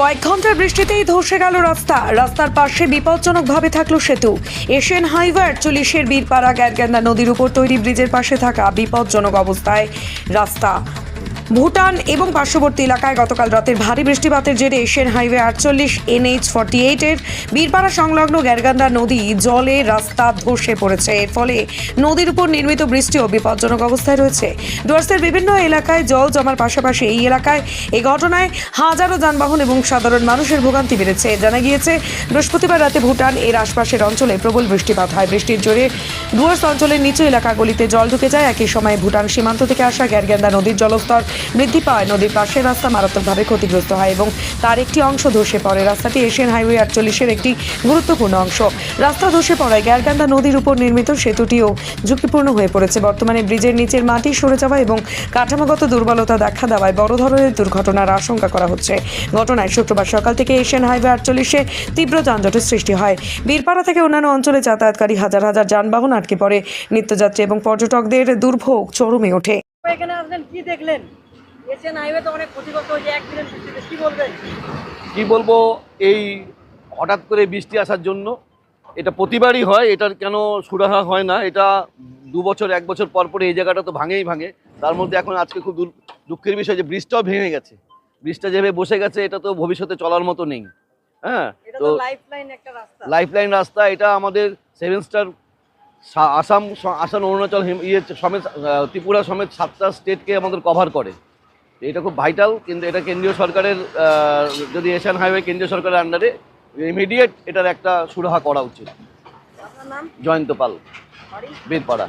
কয়েক ঘণ্টার বৃষ্টিতেই ধসে গেল রাস্তা। রাস্তার পাশে বিপজ্জনকভাবে থাকল সেতু। এশিয়ান হাইওয়ে আটচল্লিশের বীরপাড়া গ্যারগ্যান্দা নদীর উপর তৈরি ব্রিজের পাশে থাকা বিপজ্জনক অবস্থায় রাস্তা। ভুটান এবং পার্শ্ববর্তী এলাকায় গতকাল রাতের ভারী বৃষ্টিপাতের জেরে এশিয়ান হাইওয়ে আটচল্লিশ এনএইচ ফর্টি এইটের বীরপাড়া সংলগ্ন গ্যারগান্দা নদী জলে রাস্তা ধসে পড়েছে। এর ফলে নদীর উপর নির্মিত বৃষ্টিও বিপজ্জনক অবস্থায় রয়েছে। ডুয়ার্সের বিভিন্ন এলাকায় জল জমার পাশাপাশি এই এলাকায় এই ঘটনায় হাজারো যানবাহন এবং সাধারণ মানুষের ভোগান্তি বেড়েছে। জানা গিয়েছে, বৃহস্পতিবার রাতে ভুটান এর আশপাশের অঞ্চলে প্রবল বৃষ্টিপাত হয়। বৃষ্টির জোরে ডুয়ার্স অঞ্চলের নিচু এলাকাগুলিতে জল ঢুকে যায়। একই সময় ভুটান সীমান্ত থেকে আসা গ্যারগেন্দা নদীর জলস্তর বৃদ্ধি পায়। নদীর পাশের রাস্তা মারাত্মকভাবে ক্ষতিগ্রস্ত হয় এবং তার একটি অংশ ধসে পড়ে। রাস্তাটি এশিয়ান হাইওয়ে আটচল্লিশের একটি গুরুত্বপূর্ণ অংশ। রাস্তা ধসে পড়ায় গ্যারগান্দা নদীর উপর নির্মিত সেতুটিও ঝুঁকিপূর্ণ হয়ে পড়েছে। বর্তমানে ব্রিজের নিচের মাটি সরে যাওয়া এবং কাঠামোগত দুর্বলতা দেখা দেওয়ায় বড় ধরনের দুর্ঘটনার আশঙ্কা করা হচ্ছে। ঘটনায় শুক্রবার সকাল থেকে এশিয়ান হাইওয়ে আটচল্লিশে তীব্র যানজটের সৃষ্টি হয়। বীরপাড়া থেকে অন্যান্য অঞ্চলে যাতায়াতকারী হাজার হাজার যানবাহন আটকে পড়ে। নিত্যযাত্রী এবং পর্যটকদের দুর্ভোগ চরমে ওঠে। এখানে আসলেন, কি দেখলেন? এশিয়ান হাইওয়ে তো অনেক ক্ষতিগ্রস্ত হয়েছে বৃষ্টিতে কি বলবেন কি বলব এই হঠাৎ করে বৃষ্টি আসার জন্য এটা প্রতিবারই হয় এটার কেন সুরাহা হয় না? এটা দু বছর এক বছর পর পরে এই জায়গাটা তো ভাঙেই ভাঙে। তার মধ্যে এখন আজকে খুব দুঃখের বিষয় যে ব্রিজটাও ভেঙে গেছে। ব্রিজটা যেভাবে বসে গেছে এটা তো ভবিষ্যতে চলার মতো নেই। হ্যাঁ তো লাইফ লাইন রাস্তা। লাইফলাইন রাস্তা এটা আমাদের সেভেন স্টার আসাম আসাম অরুণাচল ইয়ে সমেত ত্রিপুরা সমেত সাতটা স্টেটকে আমাদের কভার করে। এটা খুব ভাইটাল কিন্তু এটা কেন্দ্রীয় সরকারের যদি এশিয়ান হাইওয়ে কেন্দ্রীয় সরকারের আন্ডারে ইমিডিয়েট এটার একটা সুরাহা করা উচিত। জয়ন্ত পাল। বীরপাড়া।